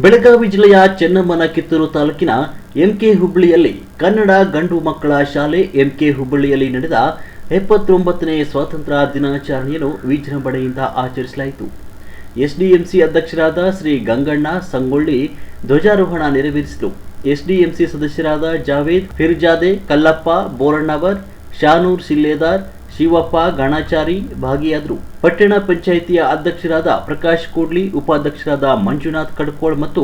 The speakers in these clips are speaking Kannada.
ಬೆಳಗಾವಿ ಜಿಲ್ಲೆಯ ಚೆನ್ನಮ್ಮನ ಕಿತ್ತೂರು ತಾಲೂಕಿನ ಎಂಕೆ ಹುಬ್ಬಳ್ಳಿಯಲ್ಲಿ ಕನ್ನಡ ಗಂಡು ಮಕ್ಕಳ ಶಾಲೆ ಎಂಕೆ ಹುಬ್ಬಳ್ಳಿಯಲ್ಲಿ ನಡೆದ ಎಪ್ಪತ್ತೊಂಬತ್ತನೇ ಸ್ವಾತಂತ್ರ್ಯ ದಿನಾಚರಣೆಯನ್ನು ವಿಜೃಂಭಣೆಯಿಂದ ಆಚರಿಸಲಾಯಿತು. ಎಸ್ಡಿಎಂಸಿ ಅಧ್ಯಕ್ಷರಾದ ಶ್ರೀ ಗಂಗಣ್ಣ ಸಂಗೊಳ್ಳಿ ಧ್ವಜಾರೋಹಣ ನೆರವೇರಿಸಿತು. ಎಸ್ಡಿಎಂಸಿ ಸದಸ್ಯರಾದ ಜಾವೇದ್ ಫಿರ್ಜಾದೆ, ಕಲ್ಲಪ್ಪ, ಬೋರಣ್ಣವರ್, ಶಾನೂರ್ ಸಿಲ್ಲೇದಾರ್ ಶಿವಪ್ಪ, ಗಣಾಚಾರಿ ಭಾಗಿಯಾದರು. ಪಟ್ಟಣ ಪಂಚಾಯಿತಿಯ ಅಧ್ಯಕ್ಷರಾದ ಪ್ರಕಾಶ್ ಕೋಡ್ಲಿ, ಉಪಾಧ್ಯಕ್ಷರಾದ ಮಂಜುನಾಥ್ ಕಡ್ಕೋಳ್ ಮತ್ತು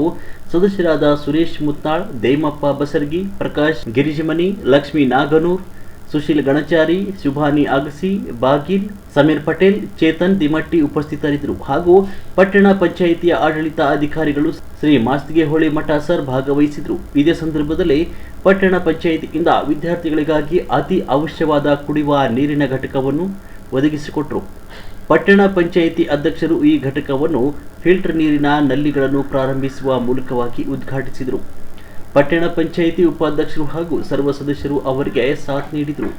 ಸದಸ್ಯರಾದ ಸುರೇಶ್ ಮುತ್ನಾಳ್ ದೇಮಪ್ಪ ಬಸರ್ಗಿ, ಪ್ರಕಾಶ್ ಗಿರಿಜಮನಿ, ಲಕ್ಷ್ಮೀ ನಾಗನೂರ್ ಸುಶೀಲ್ ಗಣಚಾರಿ, ಶುಭಾನಿ ಅಗಸಿ, ಬಾಗಿಲ್, ಸಮೀರ್ ಪಟೇಲ್, ಚೇತನ್ ದಿಮಟ್ಟಿ ಉಪಸ್ಥಿತರಿದ್ದರು. ಹಾಗೂ ಪಟ್ಟಣ ಪಂಚಾಯಿತಿಯ ಆಡಳಿತ ಅಧಿಕಾರಿಗಳು ಶ್ರೀ ಮಾಸ್ತಿಗೆ ಹೊಳಿ ಮಠ ಸರ್ ಭಾಗವಹಿಸಿದರು ಇದೇ ಸಂದರ್ಭದಲ್ಲಿ ಪಟ್ಟಣ ಪಂಚಾಯಿತಿಯಿಂದ ವಿದ್ಯಾರ್ಥಿಗಳಿಗಾಗಿ ಅತಿ ಅವಶ್ಯವಾದ ಕುಡಿಯುವ ನೀರಿನ ಘಟಕವನ್ನು ಒದಗಿಸಿಕೊಟ್ಟರು. ಪಟ್ಟಣ ಪಂಚಾಯಿತಿ ಅಧ್ಯಕ್ಷರು ಈ ಘಟಕವನ್ನು ಫಿಲ್ಟರ್ ನೀರಿನ ನಲ್ಲಿಗಳನ್ನು ಪ್ರಾರಂಭಿಸುವ ಮೂಲಕವಾಗಿ ಉದ್ಘಾಟಿಸಿದರು. ಪಟ್ಟಣ ಪಂಚಾಯಿತಿ ಉಪಾಧ್ಯಕ್ಷರು ಹಾಗೂ ಸರ್ವ ಸದಸ್ಯರು ಅವರಿಗೆ ಸಾಥ್ ನೀಡಿದರು.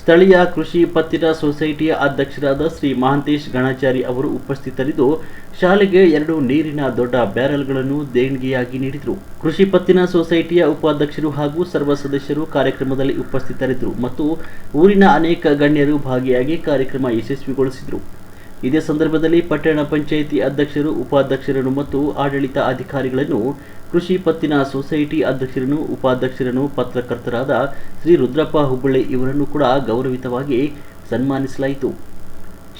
ಸ್ಥಳೀಯ ಕೃಷಿ ಪತ್ತಿನ ಸೊಸೈಟಿಯ ಅಧ್ಯಕ್ಷರಾದ ಶ್ರೀ ಮಹಾಂತೇಶ್ ಗಣಾಚಾರಿ ಅವರು ಉಪಸ್ಥಿತರಿದ್ದು, ಶಾಲೆಗೆ ಎರಡು ನೀರಿನ ದೊಡ್ಡ ಬ್ಯಾರಲ್ಗಳನ್ನು ದೇಣಿಗೆಯಾಗಿ ನೀಡಿದರು. ಕೃಷಿ ಪತ್ತಿನ ಸೊಸೈಟಿಯ ಉಪಾಧ್ಯಕ್ಷರು ಹಾಗೂ ಸರ್ವ ಸದಸ್ಯರು ಕಾರ್ಯಕ್ರಮದಲ್ಲಿ ಉಪಸ್ಥಿತರಿದ್ದರು ಮತ್ತು ಊರಿನ ಅನೇಕ ಗಣ್ಯರು ಭಾಗಿಯಾಗಿ ಕಾರ್ಯಕ್ರಮ ಯಶಸ್ವಿಗೊಳಿಸಿದರು. ಇದೇ ಸಂದರ್ಭದಲ್ಲಿ ಪಟ್ಟಣ ಪಂಚಾಯಿತಿ ಅಧ್ಯಕ್ಷರು, ಉಪಾಧ್ಯಕ್ಷರನ್ನು ಮತ್ತು ಆಡಳಿತ ಅಧಿಕಾರಿಗಳನ್ನು, ಕೃಷಿ ಪತ್ತಿನ ಸೊಸೈಟಿ ಅಧ್ಯಕ್ಷರನ್ನು, ಉಪಾಧ್ಯಕ್ಷರನ್ನು, ಪತ್ರಕರ್ತರಾದ ಶ್ರೀ ರುದ್ರಪ್ಪ ಹುಬ್ಬಳ್ಳಿ ಇವರನ್ನು ಕೂಡ ಗೌರವಿತವಾಗಿ ಸನ್ಮಾನಿಸಲಾಯಿತು.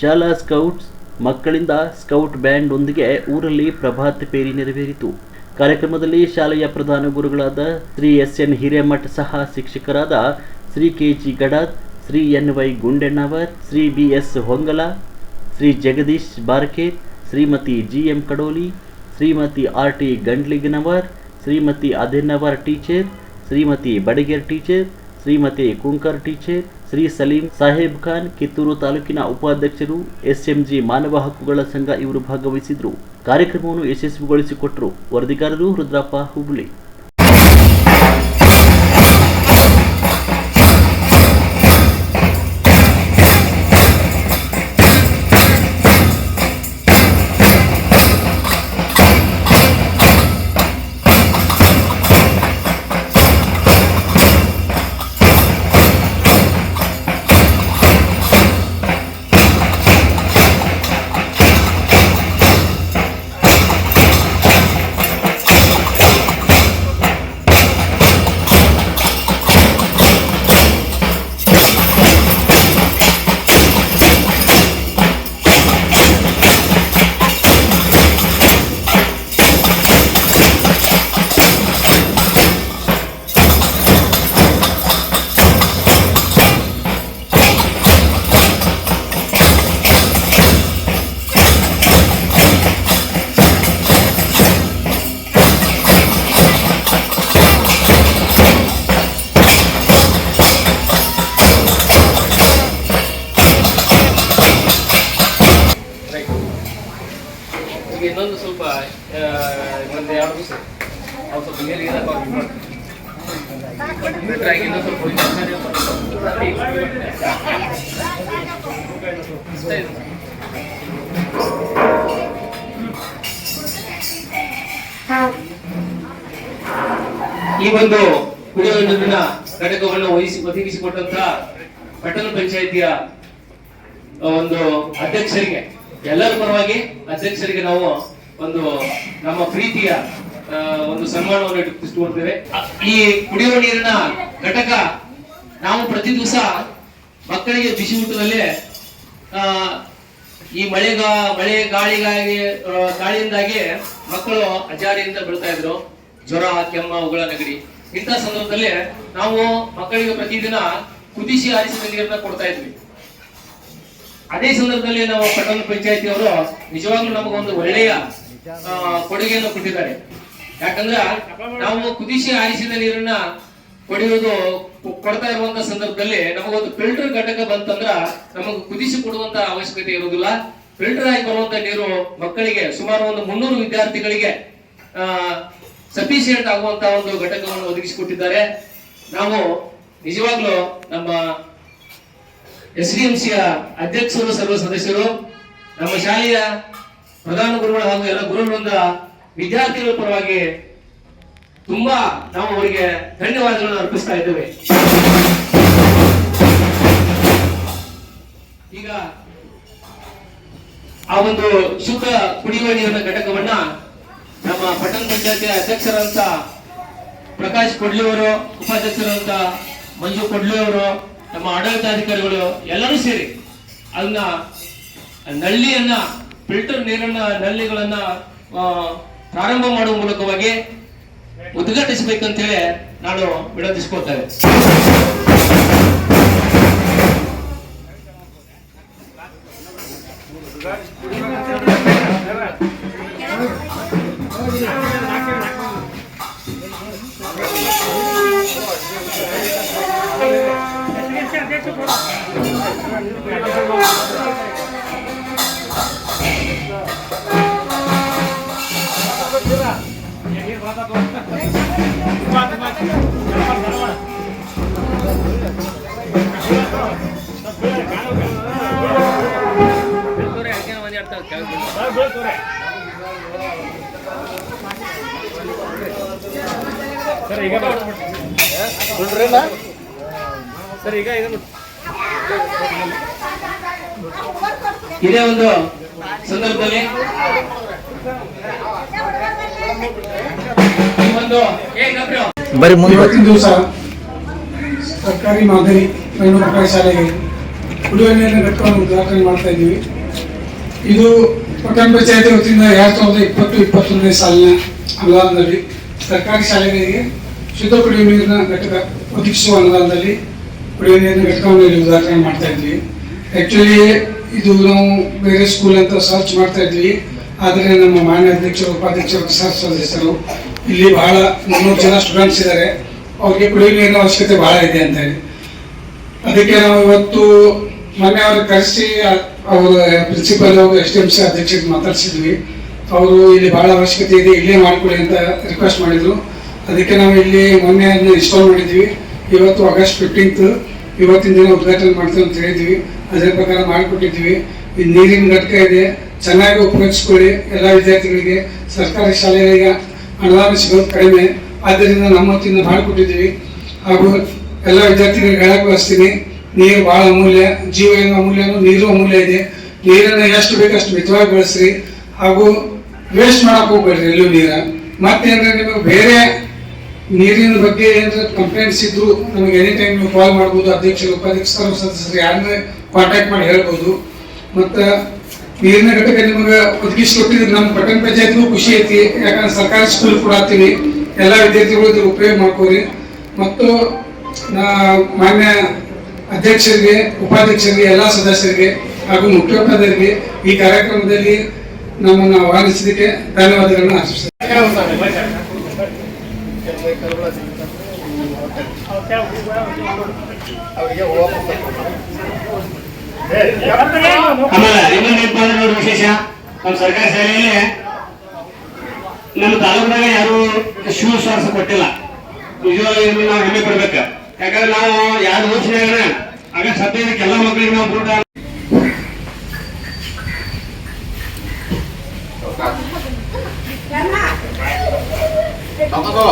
ಶಾಲಾ ಸ್ಕೌಟ್ಸ್ ಮಕ್ಕಳಿಂದ ಸ್ಕೌಟ್ ಬ್ಯಾಂಡ್ ಒಂದಿಗೆ ಊರಲ್ಲಿ ಪ್ರಭಾತ್ ಪೇರಿ ನೆರವೇರಿತು. ಕಾರ್ಯಕ್ರಮದಲ್ಲಿ ಶಾಲೆಯ ಪ್ರಧಾನ ಗುರುಗಳಾದ ಶ್ರೀ ಎಸ್ ಎನ್ ಹಿರೇಮಠ್ ಸಹ ಶಿಕ್ಷಕರಾದ Shri K G Gadad, Shri N Y Gundannavar, Shri B S Hongal Shri Jagdish Barker Shrimati G M Kadoli, Shrimati R T Gandliganavar, Shrimati Adhinavar teacher, Shrimati Badager teacher, Shrimati Kunkar teacher, Shri Salim Saheb Khan, Kittur ತಾಲೂಕಿನ ಉಪಾಧ್ಯಕ್ಷರು, ಎಸ್ಎಂಜಿ ಮಾನವ ಹಕ್ಕುಗಳ ಸಂಘ ಇವರು ಭಾಗವಹಿಸಿದ್ರು. ಕಾರ್ಯಕ್ರಮವನ್ನು ಯಶಸ್ವಿಗೊಳಿಸಿಕೊಟ್ಟರು ವರದಿಗಾರರು ರುದ್ರಪ್ಪ ಹುಬ್ಳಿ. ಈ ಒಂದು ಕುಡಿಯುವ ಘಟಕವನ್ನು ವಹಿಸಿ ಒದಗಿಸಿಕೊಟ್ಟಂತ ಪಟ್ಟಣ ಪಂಚಾಯಿತಿಯ ಒಂದು ಅಧ್ಯಕ್ಷರಿಗೆ, ಎಲ್ಲರ ಪರವಾಗಿ ಅಧ್ಯಕ್ಷರಿಗೆ ನಾವು ಒಂದು ನಮ್ಮ ಪ್ರೀತಿಯ ಒಂದು ಸನ್ಮಾನವನ್ನು ಇಟ್ಟುಕೊಳ್ತೇವೆ. ಈ ಕುಡಿಯುವ ನೀರಿನ ಘಟಕ ನಾವು ಪ್ರತಿ ದಿವಸ ಮಕ್ಕಳಿಗೆ ಬಿಸಿ ಊಟದಲ್ಲಿ ಈ ಮಳೆಗಾ, ಮಳೆ ಗಾಳಿಗಾಗಿ ಗಾಳಿಯಿಂದಾಗಿ ಮಕ್ಕಳು ಅಜಾರಿಯಿಂದ ಬೀಳ್ತಾ ಇದ್ರು. ಜ್ವರ, ಕೆಮ್ಮ, ಉಗಳ, ನೆಗಡಿ. ಇಂಥ ಸಂದರ್ಭದಲ್ಲಿ ನಾವು ಮಕ್ಕಳಿಗೆ ಪ್ರತಿದಿನ ಕುದಿಸಿ ಆರಿಸಿದ ನೀರನ್ನ ಕೊಡ್ತಾ ಇದ್ವಿ. ಅದೇ ಸಂದರ್ಭದಲ್ಲಿ ನಾವು ಪಟ್ಟಣ ಪಂಚಾಯತಿ ಅವರು ನಿಜವಾಗ್ಲೂ ನಮಗೊಂದು ಒಳ್ಳೆಯ ಕೊಡುಗೆಯನ್ನು ಕೊಟ್ಟಿದ್ದಾರೆ. ಯಾಕಂದ್ರ ನಾವು ಕುದಿಸಿ ಆರಿಸಿದ ನೀರನ್ನ ಕೊಡಿಯೋದು ಕೊಡ್ತಾ ಇರುವಂತ ಸಂದರ್ಭದಲ್ಲಿ ನಮಗೊಂದು ಫಿಲ್ಟರ್ ಘಟಕ ಬಂತಂದ್ರ ನಮಗೆ ಕುದಿಸಿ ಕೊಡುವಂತ ಅವಶ್ಯಕತೆ ಇರುವುದಿಲ್ಲ. ಫಿಲ್ಟರ್ ಆಗಿ ಬರುವಂತ ನೀರು ಮಕ್ಕಳಿಗೆ ಸುಮಾರು ಒಂದು ಮುನ್ನೂರು ವಿದ್ಯಾರ್ಥಿಗಳಿಗೆ ಸಫಿಶಿಯಂಟ್ ಆಗುವಂತ ಒಂದು ಘಟಕವನ್ನು ಒದಗಿಸಿಕೊಟ್ಟಿದ್ದಾರೆ. ನಾವು ನಿಜವಾಗ್ಲೂ ನಮ್ಮ ಎಸ್ ಡಿ ಎಂ ಸಿಯ ಅಧ್ಯಕ್ಷರು, ಸರ್ವ ಸದಸ್ಯರು, ನಮ್ಮ ಶಾಲೆಯ ಪ್ರಧಾನ ಗುರುಗಳು ಹಾಗೂ ಎಲ್ಲ ಗುರುಗಳಿಂದ ವಿದ್ಯಾರ್ಥಿಗಳ ಪರವಾಗಿ ತುಂಬಾ ನಾವು ಅವರಿಗೆ ಧನ್ಯವಾದಗಳನ್ನು ಅರ್ಪಿಸ್ತಾ ಇದ್ದೇವೆ. ಈಗ ಆ ಒಂದು ಶುದ್ಧ ಕುಡಿಯುವ ನೀರಿನ ಘಟಕವನ್ನ ನಮ್ಮ ಪಟ್ಟಣ ಪಂಚಾಯತಿ ಅಧ್ಯಕ್ಷರಂತ ಪ್ರಕಾಶ್ ಕೊಡ್ಲಿಯವರು ಉಪಾಧ್ಯಕ್ಷರಂತ ಮಂಜು ಕೊಡ್ಲಿಯವರು ನಮ್ಮ ಆಡಳಿತಾಧಿಕಾರಿಗಳು ಎಲ್ಲರೂ ಸೇರಿ ಅದನ್ನ ನಳ್ಳಿಯನ್ನ, ಫಿಲ್ಟರ್ ನೀರನ್ನ, ನಳ್ಳಿಗಳನ್ನ ಪ್ರಾರಂಭ ಮಾಡುವ ಮೂಲಕವಾಗಿ ಉದ್ಘಾಟಿಸಬೇಕಂತೇಳಿ ನಾನು ವಿನಂತಿಸ್ಕೊಳ್ತೇನೆ. ಸರ್ ಈಗ ಸರ್ ಈಗ ಇದೇ ಒಂದು ಸಂದರ್ಭದಲ್ಲಿ ಒಂದು ಬರೀ ಇವತ್ತಿನ ದಿವಸ ಸರ್ಕಾರಿ ಮಾದರಿ ಮೈನೂರು ಶಾಲೆಗೆ ಕುಡಿಯುವ ನೀರಿನ ಘಟಕವನ್ನು ಉದ್ಘಾಟನೆ ಮಾಡ್ತಾ ಇದ್ದೀವಿ. ಇದು ಪಟ್ಟಣ ಪಂಚಾಯತಿ ವತಿಯಿಂದ ಎರಡ್ ಸಾವಿರದ ಇಪ್ಪತ್ತು, ಇಪ್ಪತ್ತೊಂದನೇ ಸಾಲಿನ ಅನುದಾನದಲ್ಲಿ ಸರ್ಕಾರಿ ಶಾಲೆಗಳಿಗೆ ಶುದ್ಧ ಕುಡಿಯುವ ನೀರಿನ ಘಟಕ ಒದಗಿಸುವ ಅನುದಾನದಲ್ಲಿ ಕುಡಿಯುವ ನೀರಿನ ಘಟಕವನ್ನು ಇಲ್ಲಿ ಉದ್ಘಾಟನೆ ಮಾಡ್ತಾ ಇದ್ವಿ ಆಕ್ಚುಲಿ ಇದು ನಾವು ಬೇರೆ ಸ್ಕೂಲ್ ಅಂತ ಸರ್ಚ್ ಮಾಡ್ತಾ ಇದ್ವಿ. ಆದರೆ ನಮ್ಮ ಮಾನ್ಯ ಅಧ್ಯಕ್ಷರು, ಉಪಾಧ್ಯಕ್ಷರು ಸರ್ ಸದಸ್ಯರು ಇಲ್ಲಿ ಬಹಳ ಮುನ್ನೂರು ಜನ ಸ್ಟೂಡೆಂಟ್ಸ್ ಇದ್ದಾರೆ ಅವ್ರಿಗೆ ಕುಡಿಯುವ ನೀರಿನ ಅವಶ್ಯಕತೆ ಬಹಳ ಇದೆ ಅಂತ ಹೇಳಿ. ಅದಕ್ಕೆ ನಾವು ಇವತ್ತು ಮೊನ್ನೆ ಅವ್ರ ಕರೆಸಿ, ಅವರ ಪ್ರಿನ್ಸಿಪಲ್ ಅವರು ಎಸ್ ಡಿ ಎಂ ಸಿ ಅಧ್ಯಕ್ಷರಿಗೆ ಮಾತಾಡ್ಸಿದ್ವಿ. ಅವರು ಇಲ್ಲಿ ಬಹಳ ಅವಶ್ಯಕತೆ ಇದೆ, ಇಲ್ಲೇ ಮಾಡ್ಕೊಳ್ಳಿ ಅಂತ ರಿಕ್ವೆಸ್ಟ್ ಮಾಡಿದ್ರು. ಅದಕ್ಕೆ ನಾವು ಇಲ್ಲಿ ಮೊನ್ನೆ ಅದನ್ನ ಇನ್ಸ್ಟಾಲ್ ಮಾಡಿದ್ವಿ. ಇವತ್ತು ಆಗಸ್ಟ್ ಫಿಫ್ಟೀನ್ತ್ ಇವತ್ತಿನ ದಿನ ಉದ್ಘಾಟನೆ ಮಾಡ್ತೀವಿ ಅಂತ ಹೇಳಿದ್ವಿ. ಅದರ ಪ್ರಕಾರ ಮಾಡಿಕೊಟ್ಟಿದ್ವಿ. ಈ ನೀರಿನ ಘಟಕ ಇದೆ. ಚೆನ್ನಾಗಿ ಉಪಯೋಗಿಸ್ಕೊಳ್ಳಿ ಎಲ್ಲ ವಿದ್ಯಾರ್ಥಿಗಳಿಗೆ. ಸರ್ಕಾರಿ ಶಾಲೆಗಳಿಗೆ ಅನುದಾನ ಸಿಗೋದು ಕಡಿಮೆ. ಆದ್ದರಿಂದ ನಮ್ಮ ವತಿಯಿಂದ ಮಾಡಿಕೊಟ್ಟಿದ್ದೀವಿ ಹಾಗೂ ಎಲ್ಲ ವಿದ್ಯಾರ್ಥಿಗಳಿಗೆ ಹೇಳಕ್ಕೆ ಬಯಸ್ತೀನಿ ನೀರು ಬಹಳ ಅಮೂಲ್ಯ. ಜೀವ ಏನು ಅಮೂಲ್ಯನೋ ನೀರು ಅಮೂಲ್ಯ ಇದೆ. ನೀರನ್ನು ಎಷ್ಟು ಬೇಕಷ್ಟು ಮಿತವಾಗಿ ಬಳಸ್ರಿ. ಹಾಗೂ ವೇಸ್ಟ್ ಮಾಡಕ್ಕೆ ಹೋಗ್ಬೇಡ್ರಿ ಎಲ್ಲೂ ನೀರ. ಮತ್ತೇನಂದ್ರೆ ನಿಮಗೆ ಬೇರೆ ನೀರಿನ ಬಗ್ಗೆ ಏನಾದ್ರು ಕಂಪ್ಲೇಂಟ್ಸ್ ಇದ್ದರೂ ನಮಗೆ ಎನಿ ಟೈಮ್ ನೀವು ಕಾಲ್ ಮಾಡ್ಬೋದು. ಅಧ್ಯಕ್ಷರು, ಉಪಾಧ್ಯಕ್ಷರು, ಸದಸ್ಯರು ಯಾರನ್ನೇ ಕಾಂಟ್ಯಾಕ್ಟ್ ಮಾಡಿ ಹೇಳ್ಬೋದು. ಮತ್ತು ನೀರಿನ ಘಟಕ ನಿಮಗೆ ಒದಗಿಸ್ಕೊಟ್ಟಿದ್ರೆ ನಮ್ಮ ಪಟ್ಟಣ ಪಂಚಾಯತ್ಗೂ ಖುಷಿ ಐತಿ. ಯಾಕಂದ್ರೆ ಸರ್ಕಾರಿ ಸ್ಕೂಲ್ ಕೂಡ ಆಗ್ತೀವಿ ಎಲ್ಲ ವಿದ್ಯಾರ್ಥಿಗಳು ಇದ್ರ ಉಪಯೋಗ ಮಾಡ್ಕೋರಿ. ಮತ್ತು ಮಾನ್ಯ ಅಧ್ಯಕ್ಷರಿಗೆ, ಉಪಾಧ್ಯಕ್ಷರಿಗೆ, ಎಲ್ಲ ಸದಸ್ಯರಿಗೆ ಹಾಗೂ ಮುಖ್ಯೋಪಾಧ್ಯಾಯರಿಗೆ ಈ ಕಾರ್ಯಕ್ರಮದಲ್ಲಿ ನಮ್ಮನ್ನು ಆಹ್ವಾನಿಸಿದ್ದಕ್ಕೆ ಧನ್ಯವಾದಗಳನ್ನು ಅರ್ಪಿಸ್ತೇನೆ ಆಮೇಲೆ ಇನ್ನೊಂದೇನಪ್ಪ ಅಂದ್ರೆ ನೋಡಿ ವಿಶೇಷ? ನಮ್ಮ ಸರ್ಕಾರಿ ಶಾಲೆಯಲ್ಲಿ ನಮ್ಮ ತಾಲೂಕಿನಾಗ ಯಾರು ಶೂ ಶ್ವಾಸ ಕೊಟ್ಟಿಲ್ಲ. ನಿಜವಾಗಿ ನಾವು ಹೆಮ್ಮೆ ಪಡ್ಬೇಕು. ಯಾಕಂದ್ರೆ ನಾವು ಯಾರು ಯೋಚನೆ ಆಗ ಹದಿನೈದಕ್ಕೆ ಎಲ್ಲ ಮಕ್ಕಳಿಗೆ ನಾವು ಊಟ ko.